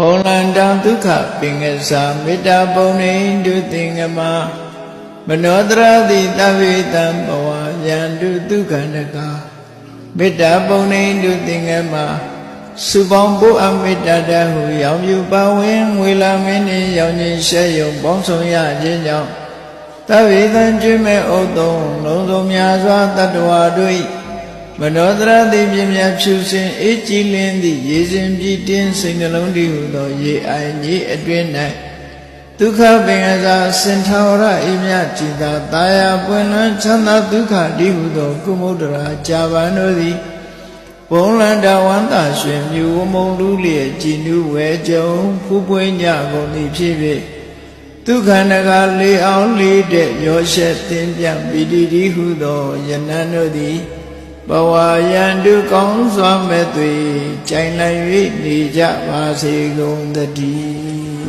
ဘောလန္တံဒုက္ခပင်ကစားမေတ္တာပုံနေတုသင်္ကမမနောတရတိတဝေတံဘဝယန္တုဒုက္ခနကမေတ္တာပုံနေတုသင်္ကမစုပေါင်းဖို့အမေတ္တာတဟုရောင်ယူပါဝင်ငွေလာမင်းနှင့်ရောင်ခြင်းရှဲယုံပေါင်းဆောင်ရခြင်းကြောင့်တဝေတံကျွေးမဲ့ဥသုံးလုံးစုံများစွာတတ္တဝါတို့၏ မနောတရတိပြင်းမြတ်ဖြူစင်အေးကြည်လင်းသည့်ရေစဉ်ပြည့်တင်းစိတ်နှလုံးတည်ဟုသော ရေအိုင်ကြီးအတွင်း၌ဒုက္ခပင်ကစားစင်ထာဝရအိမြကြည်သာတာယာပွင့်လန်းချမ်းသာဒုက္ခတည်ဟုသော ကုမုဒ္ဒရာကြာပန်တို့သည်ဘုံလန္တဝန္တာရွှင်မြူဝမုံလူလျက်ကြည်နူးဝဲကြုံဖူးပွင့်ကြကုန်သည်ဖြစ်ဖြစ်ဒုက္ခနကလေးအောင်လေးတဲ့ရောရှက်တင်ပြပီတိတိဟုသောယနန်တို့သည် ဘဝယံတုကောင်းစွာမဲ့သွေကြိုင်လိုက်၍နေကြပါစေကုန်သတည်း